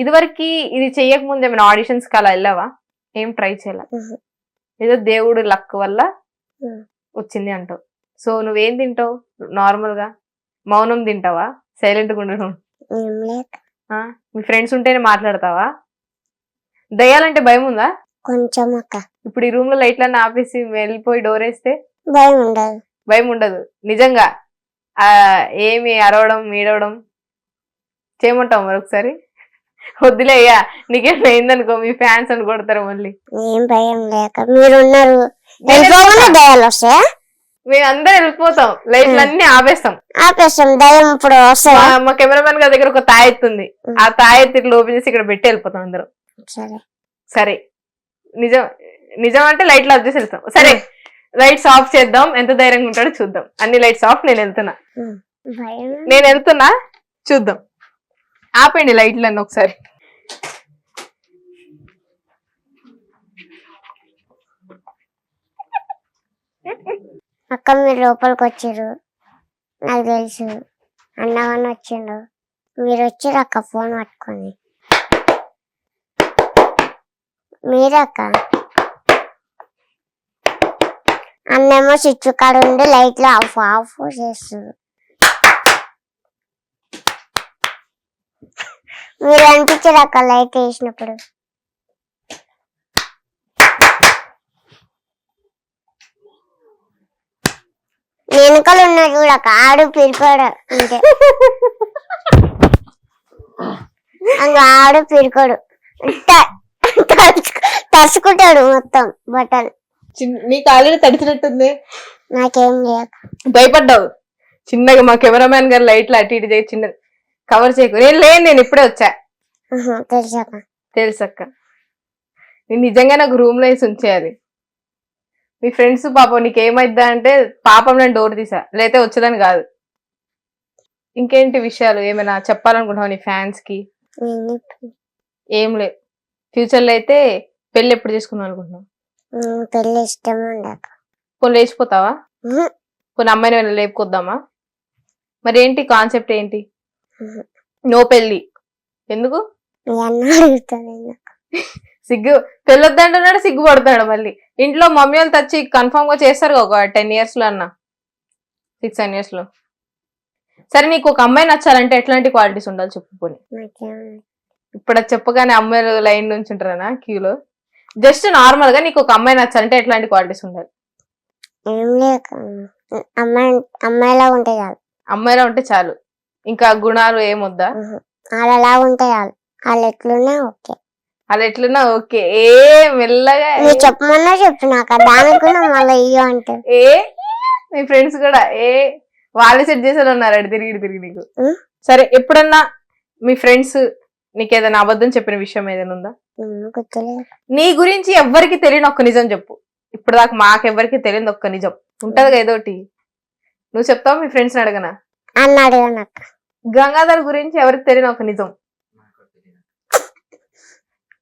ఇదివరకు ఇది చెయ్యక ముందు ఏమైనా ఆడిషన్స్కి అలా వెళ్ళావా? ఏం ట్రై చేయాల. ఏదో దేవుడు లక్ వల్ల. వచ్చింది అంటావు. సో నువ్వేం తింటావు? నార్మల్గా? మౌనం తింటావా? సైలెంట్గా ఉండడం? మీ ఫ్రెండ్స్ ఉంటేనే మాట్లాడతావా? దయ్యాలంటే భయం ఉందా? కొంచెం అక్క. ఇప్పుడు ఈ రూమ్లో లైట్లన్నీ ఆపేసి వెళ్ళిపోయి డోర్ వేస్తే? భయం ఉండదు. భయం ఉండదు. నిజంగా ఏమి అరవడం మీడవడం చేయమంటావు మరొకసారి? వద్దులే అయ్యా నీకేం అయిందనుకో మీ ఫ్యాన్స్ అని కొడతారు మళ్ళీ. ఏం భయం లేక మీరు ఉన్నారు వెళ్ళిపోకుండా దయాలు వస్తాయా? మేము అందరం వెళ్ళిపోతాం లైట్లు అన్ని ఆపేస్తాం. ఆపేస్తాం దయం ఇప్పుడు వస్తాయా? మా- కెమెరామెన్ గారి దగ్గర ఒక తాయెత్తు ఉంది ఆ తాయెత్తు ఇట్లా ఓపెన్ చేసి ఇక్కడ పెట్టి వెళ్ళిపోతాం అందరం. సరే. సరే. నిజం నిజం అంటే లైట్లు ఆఫ్ చేసి వెళ్తాం. సరే లైట్స్ ఆఫ్ చేద్దాం. ఎంత ధైర్యంగా ఉంటాడో చూద్దాం. అన్ని లైట్స్ ఆఫ్ నేను వెళ్తున్నా. భయం నేను వెళ్తున్నా చూద్దాం. ఆపండి లైట్లన్నీ ఒకసారి. అక్క మీరు లోపలికి వచ్చారు నాకు తెలుసు. అన్నవన్న వచ్చిండు. మీరు వచ్చారు అక్క ఫోన్ పట్టుకొని. మీరక్క అన్నేమో స్విచ్ కాడ ఉండి లైట్లు ఆఫ్ ఆఫ్ చేస్తారు మీరు అనిపించారు అక్క లైట్ వేసినప్పుడు. వెనుకలు ఉన్నాడు చూడక ఆడు పిరికోడు అంతే. అంగ ఆడు పిరికోడు తడుచుకుంటాడు మొత్తం బట్టలు. నీకు ఆల్రెడీ తడిచినట్టుంది. నాకేం భయపడ్డావు. చిన్నగా మా కెమెరామ్యాన్ గారు లైట్లు అటు ఇటు చేసి చిన్న కవర్ చేయకు. నేను లేను నేను ఇప్పుడే వచ్చా. ఉహు, తెలుసాక తెలుసక్క. నేను నిజంగా నాకు రూమ్లో వేసి ఉంచేయాలి. మీ ఫ్రెండ్స్ పాపం నీకు ఏమైద్దా అంటే పాపం నేను డోర్ తీసా. లేతే వచ్చేదని కాదు. ఇంకేంటి విషయాలు? ఏమైనా చెప్పాలనుకుంటున్నావు నీ ఫ్యాన్స్కి? ఏం లేదు ఫ్యూచర్లో అయితే పెళ్ళి ఎప్పుడు చేసుకుందాం అనుకుంటున్నావు? పెళ్ళి ఇష్టం కొన్ని లేచిపోతావా? కొన్ని అమ్మాయిని లేపుకొద్దామా? మరి ఏంటి కాన్సెప్ట్ ఏంటి. నో పెళ్ళి ఎందుకు. సిగ్గు. పెళ్ళొద్దంటున్నాడు సిగ్గు పడుతున్నాడు మళ్ళీ. ఇంట్లో మమ్మీ వాళ్ళు తెచ్చి కన్ఫర్మ్గా చేస్తారు ఒక టెన్ ఇయర్స్లో అన్న. సిక్స్ సెవెన్ ఇయర్స్లో. సరే నీకు ఒక అమ్మాయి నచ్చాలంటే ఎట్లాంటి క్వాలిటీస్ ఉండాలి చెప్పు పోనీ. నాకేం ఇప్పుడు అది చెప్పగానే అమ్మాయిలు లైన్ నుంచి ఉంటారా క్యూలో జస్ట్ నార్మల్గా నీకు ఒక అమ్మాయి నచ్చాలంటే ఎట్లాంటి క్వాలిటీస్ ఉండాలి? అమ్మాయిలా ఉంటే చాలు. అమ్మాయిలా ఉంటే చాలు. ఇంకా గుణాలు ఏమొద్దా ఉహు. వాళ్ళలా ఉంటే చాలు. వాళ్ళు ఎట్లున్నా ఓకే. అలా ఎట్లున్నా ఓకే. ఏ మెల్లగా నువ్వు చెప్పమన్నా చెప్పినాక దానికి కూడా మళ్ళీ ఇయ్యో అంటారు ఏ? మీ ఫ్రెండ్స్ కూడా? ఏ? వాళ్ళే సెట్ చేసేది ఉన్నారు అటు తిరిగి తిరిగి నీకు? సరే ఎప్పుడన్నా మీ ఫ్రెండ్స్ నీకు ఏదైనా అబద్ధం చెప్పిన విషయం ఏదైనా ఉందా? నీ గురించి ఎవ్వరికి తెలియని ఒక్క నిజం చెప్పు. ఇప్పుడు దాకా మాకెవ్వరికి తెలియని ఒక్క నిజం. ఉంటది కదా ఏదోటి నువ్వు చెప్తావు మీ ఫ్రెండ్స్ అడగనా? అన్న అడిగానక్క. గంగాధర్ గురించి ఎవరికి తెలియని ఒక నిజం.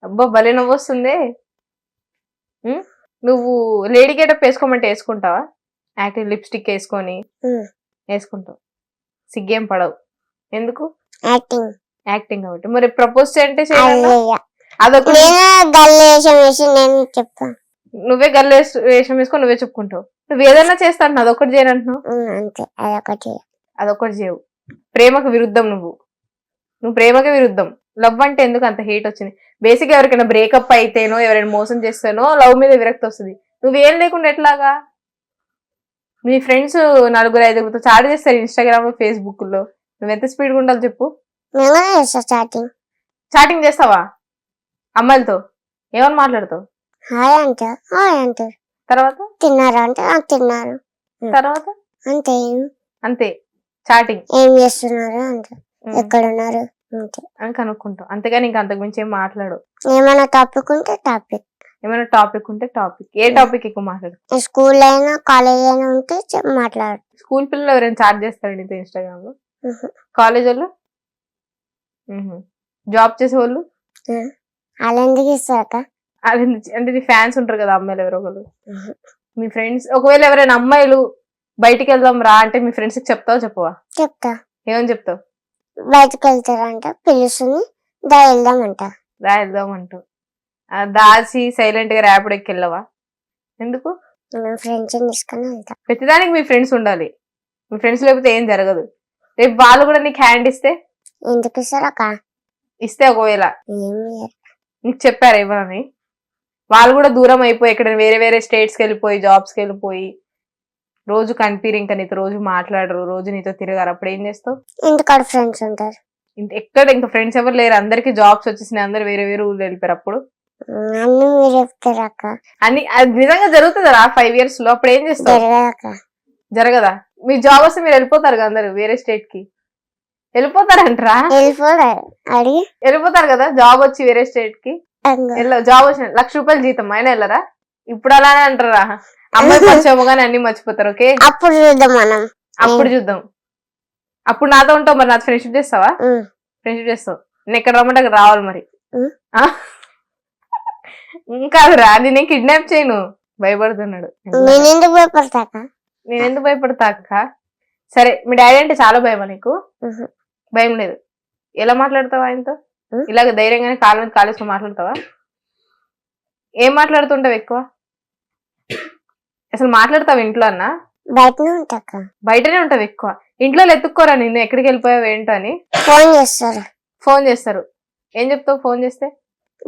అబ్బా భలే నవ్వు వస్తుంది? నువ్వు లేడీ గెటప్ వేసుకోమంటే వేసుకుంటావా? యాక్టివ్ లిప్స్టిక్ వేసుకొని. వేసుకుంటావు. సిగ్గేం పడవు. ఎందుకు? యాక్టింగ్. యాక్టింగ్ కాబట్టి. మరి ప్రపోజ్ చేయంటే అదొక నువ్వే గల్ల వేషం వేసుకొని నువ్వే చెప్పుకుంటావు. నువ్వు ఏదైనా చేస్తాను అదొకటి చేయనంటున్నావు అదొకటి చేయవు. ప్రేమకు విరుద్ధం నువ్వు. నువ్వు ప్రేమకి విరుద్ధం. లవ్ అంటే ఎందుకు అంత హేట్ వచ్చింది? బేసిక్ ఎవరికైనా బ్రేకప్ అయితేనో ఎవరైనా మోసం చేస్తేనో లవ్ మీద విరక్తి వస్తుంది. నువ్వేం లేకుండా ఎట్లాగా? మీ ఫ్రెండ్స్ నలుగురు ఐదుగురితో చాట్ చేస్తారు ఇన్స్టాగ్రామ్ ఫేస్బుక్లో. నువ్వెంత స్పీడ్గా ఉండాలి చెప్పు. చాటింగ్ చేస్తావా? అమ్మాయిలతో? ఏమని మాట్లాడతావు? హాయ్ అంటారు హాయ్ అంటారు తర్వాత? తిన్నారా అంటే "ఆ, తిన్నారు. తర్వాత? అంతే. అంతే. చాటింగ్ ఏం చేస్తున్నారు అంటారు ఎక్కడున్నారు అంతే అని కనుక్కుంటావు అంతేగాని ఇంకా అంతకు మించి ఏం మాట్లాడు ఏమైనా టాపిక్ ఉంటే టాపిక్ ఏమైనా టాపిక్ ఉంటే టాపిక్ ఏ టాపిక్ ఎక్కువ మాట్లాడు స్కూల్ అయినా కాలేజ్ అయినా ఉంటే చెప్ మాట్లాడు. స్కూల్ పిల్లలు ఎవరైనా చార్జ్ చేస్తారు నీతో ఇన్స్టాగ్రామ్లో? ఉహు. కాలేజ్ వాళ్ళు? జాబ్ చేసే వాళ్ళు ఎందుకు అది అంటే ఫ్యాన్స్ ఉంటారు కదా అమ్మాయిలు ఎవరో ఒకరు. మీ ఫ్రెండ్స్ ఒకవేళ ఎవరైనా అమ్మాయిలు బయటికి వెళ్దాం రా అంటే మీ ఫ్రెండ్స్కి చెప్తావు చెప్పవా? చెప్తా. ఏమని చెప్తావు? బయటకు వెళ్తారంట పిలుస్తుంది దా వెళ్దామంట. రా వెళ్దాం అంటూ ఆ, దాచి సైలెంట్గా ర్యాపిడ్ ఎక్కి వెళ్ళవా ఎందుకు నా ఫ్రెండ్స్ తీసుకొని వెళ్తా. ప్రతిదానికి మీ ఫ్రెండ్స్ ఉండాలి. మీ ఫ్రెండ్స్ లేకపోతే ఏం జరగదు. రేపు వాళ్ళు కూడా నీకు హ్యాండ్ ఇస్తే? ఎందుకు ఇస్తారు అక్క? ఇస్తే ఒకవేళ. ఏం ఇయ్యరు. నీకు చెప్పారు ఇవ్వనని వాళ్ళు కూడా దూరం అయిపోయి ఎక్కడ వేరే వేరే స్టేట్స్కి వెళ్ళిపోయి జాబ్స్కి వెళ్ళిపోయి రోజు కనిపిరు ఇంకా నీతో రోజు మాట్లాడరు రోజు నీతో తిరగారు. అప్పుడు ఏం చేస్తావు? ఇంటికాడ ఫ్రెండ్స్ ఉంటారు. ఎక్కడ ఇంకా ఫ్రెండ్స్ ఎవరు లేరు. అందరికి జాబ్స్ వచ్చేసినాయి. అందరు వేరే వేరే ఊళ్ళు వెళ్ళిపోయారు అప్పుడు. అన్ని మీరు చెప్తారు అక్క. అన్ని అది నిజంగా జరుగుతుంది రా ఫైవ్ ఇయర్స్లో? అప్పుడు ఏం చేస్తావు? జరగదు మీ జాబ్ వస్తే మీరు వెళ్ళిపోతారు కదా అందరు వేరే స్టేట్కి? వెళ్ళిపోతారంటరా? వెళ్ళిపోరు అడిగి. వెళ్ళిపోతారు కదా? జాబ్ వచ్చి వేరే స్టేట్కి? వెళ్ళ జాబ్ వచ్చిన లక్ష రూపాయలు జీతం. అయినా వెళ్ళరా? ఇప్పుడు అలానే అంటారా? అమ్మాయి పరిచయం కానీ అన్ని మర్చిపోతారు ఓకే? అప్పుడు చూద్దాం మనం. అప్పుడు చూద్దాం. అప్పుడు నాతో ఉంటావు మరి నాతో ఫ్రెండ్షిప్ చేస్తావా. ఫ్రెండ్షిప్ చేస్తావు. నేను ఎక్కడ రమ్మంటే అక్కడ రావాలి మరి? ఇంకా కాదురా నేను కిడ్నాప్ చేయను. భయపడుతున్నాడు. నేను ఎందుకు భయపడతా అక్క? భయపడతా సరే మీ డాడీ అంటే చాలా భయమా నీకు. భయం లేదు. ఎలా మాట్లాడతావా ఆయనతో? ఇలాగ ధైర్యంగానే కాళ్ళ మీద కాలేసుకొని మాట్లాడతావా? ఏం మాట్లాడుతుంటావు ఎక్కువ? అసలు మాట్లాడతావు ఇంట్లో అన్నా? బయటనే ఉంటా బయటనే ఉంటావు ఎక్కువ. ఇంట్లో ఎత్తుక్కోరా నిన్ను? ఎక్కడికి వెళ్ళిపోయావు ఏంటో అని? ఫోన్ చేస్తారు. ఫోన్ చేస్తారు. ఏం చెప్తావు ఫోన్ చేస్తే?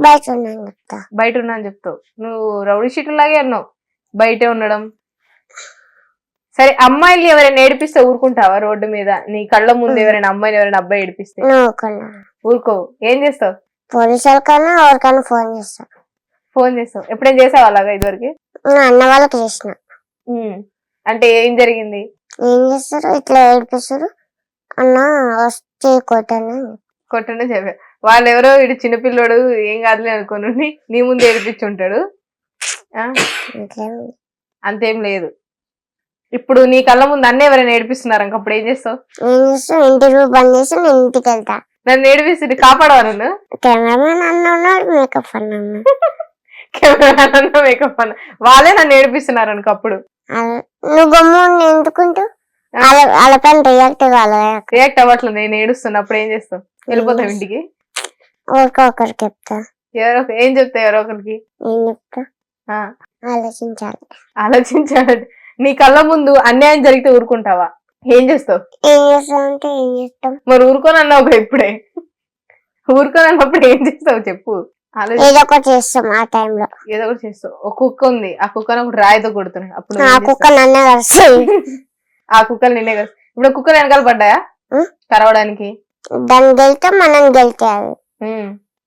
బయట ఉన్నాను చెప్తా. బయట ఉన్నా అని చెప్తావు. నువ్వు రౌడీ షీటర్ లాగే అన్నావు. బయటే ఉండడం. సరే అమ్మాయిలు ఎవరైనా ఏడిపిస్తే ఊరుకుంటావా రోడ్డు మీద? నీ కళ్ళ ముందు ఎవరైనా అమ్మాయిని ఎవరైనా అబ్బాయి ఏడిపిస్తే? ఊరుకోవు. ఏం చేస్తావు? పోలీసు వాళ్ళకన్నా ఎవరికైనా ఫోన్ చేస్తా. ఫోన్ చేస్తావు? ఎప్పుడేం చేసావు అలాగా ఇదివరకు? అన్న వాళ్ళకి చేసిన. ఉమ్. అంటే ఏం జరిగింది? ఏం చేస్తారు? ఇట్లా ఏడిపిస్తారు. అన్న వస్తే కొట్టాను? కొట్టనే చెప్పా. వాళ్ళు ఎవరో ఇటు చిన్నపిల్లోడు ఏం కాదులే అనుకోను నీ ముందు ఏడిపించుంటాడు. ఆ, ఇట్లా అంతేం లేదు. ఇప్పుడు నీ కళ్ళ ముందు అన్నీ ఎవరైనా ఏడిపిస్తున్నారు ఇంక అప్పుడు ఏం చేస్తావు? ఏం చేస్తా ఇంటర్వ్యూ బంద్ చేసి నేను ఇంటికి వెళ్తా. నన్ను ఏడిపిస్తుంది కాపాడవా నన్ను? కెమెరామెన్ అన్న ఉన్నాడు మేకప్ అన్న. ఉన్నాడు మేకప్ అన్న వాళ్ళే నన్ను ఏడిపిస్తున్నారు అనుకో అప్పుడు నువ్వు వాళ్ళ పైన రియాక్ట్ అవ్వట్లేదు నేను ఏడుస్తున్నా అప్పుడు ఏం చేస్తావు వెళ్ళిపోతావు ఇంటికి. ఒకరికి చెప్తా. ఎవరో ఏం చెప్తావు ఎవరో ఒకరికి? ఏం చెప్తా. ఆ, ఆలోచించాలి. ఆలోచించాలి నీ కళ్ళ ముందు అన్యాయం జరిగితే ఊరుకుంటావా? ఏం చేస్తావు? ఏం చేస్తాం అంటే ఏం చేస్తాం మరి ఊరుకొని అన్నావు కదా ఇప్పుడే? ఊరుకొని అన్నప్పుడు ఏం చేస్తావు చెప్పు. ఏదో ఒకటి చేస్తాం ఆ టైంలో ఏదో ఒకటి చేస్తావు ఒక కుక్క ఉంది. ఆ కుక్కను ఒకటి రాయితో కొడుతున్నాడు. అప్పుడు ఆ కుక్క? నన్నే కలుస్తుంది ఆ కుక్కలు నిన్నే కదా ఇప్పుడు కుక్కలు వెనకాల పడ్డాయా? కరవడానికి? దాన్ని గెలితే మనం గెలితే.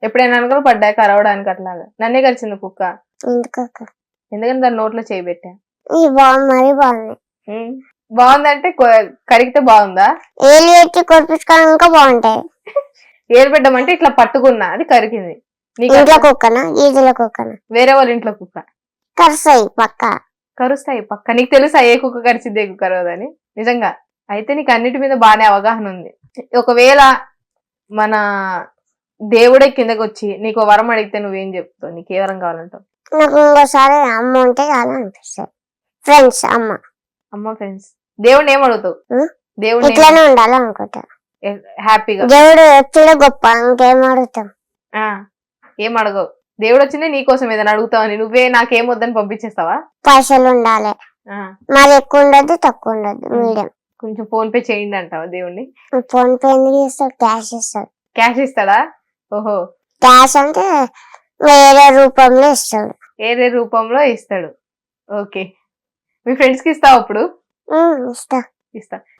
ఎప్పుడైనా వెనకాల పడ్డాయా కరవడానికి అట్లాగా? నన్నే కలిసింది కుక్క. ఎందుకు ఎందుకంటే దాని నోట్లో చేయి పెట్టా? ఈ బాగుంది మరీ బాగుంది. బాగుందంటే కరిగితే బాగుందా? ఏలు పెట్టి కొట్టించుకోవడం ఇంకా బాగుంటాయి. ఏలు పెట్టమంటే ఇట్లా పట్టుకున్నా. అది కరిగింది. ఇంట్లో కుక్కన? ఈజీలో కుక్కన? వేరే వాళ్ళ ఇంట్లో కుక్క. కరుస్తాయి పక్క? కరుస్తాయి పక్క. నీకు తెలుసా ఏ కుక్క కరిచిద్ది ఏ కుక్క కరవదని? నిజంగా. అయితే నీకు అన్నిటి మీద బాగానే అవగాహన ఉంది. ఒకవేళ మన దేవుడే కిందకి వచ్చి నీకు వరం అడిగితే నువ్వేం చెప్తావు? నీకు ఏ వరం కావాలంటావు? నాకు ఇంకోసారి అమ్మ ఉంటే చాలా అనిపిస్తుంది ఫ్రెండ్స్ అమ్మ. అమ్మ ఫ్రెండ్స్ దేవుడిని ఏం అడుగుతావు? ఉం? దేవుడిని ఇట్లానే ఉండాలి అనుకుంటా హ్యాపీగా. దేవుడు గొప్ప ఇంకేం అడుగుతాం? ఆ, ఏం అడగవు. దేవుడు వచ్చిందే నీకోసం ఏదైనా అడుగుతావని. నువ్వే నాకేం వద్దని పంపించేస్తావా? పైసలు ఉండాలి. మరి ఎక్కువ ఉండదు తక్కువ ఉండదు మీడియం. కొంచెం ఫోన్ పే చేయండి అంటావా దేవుణ్ణి? ఫోన్ పే ఎందుకు చేస్తాడు? క్యాష్ ఇస్తాడు. క్యాష్ ఇస్తాడా? ఓహో. క్యాష్ అంటే వేరే రూపంలో ఇస్తాడు. ఏదే రూపంలో ఇస్తాడు. ఓకే. మీ ఫ్రెండ్స్కి ఇస్తావు అప్పుడు? ఇస్తా. ఇస్తా.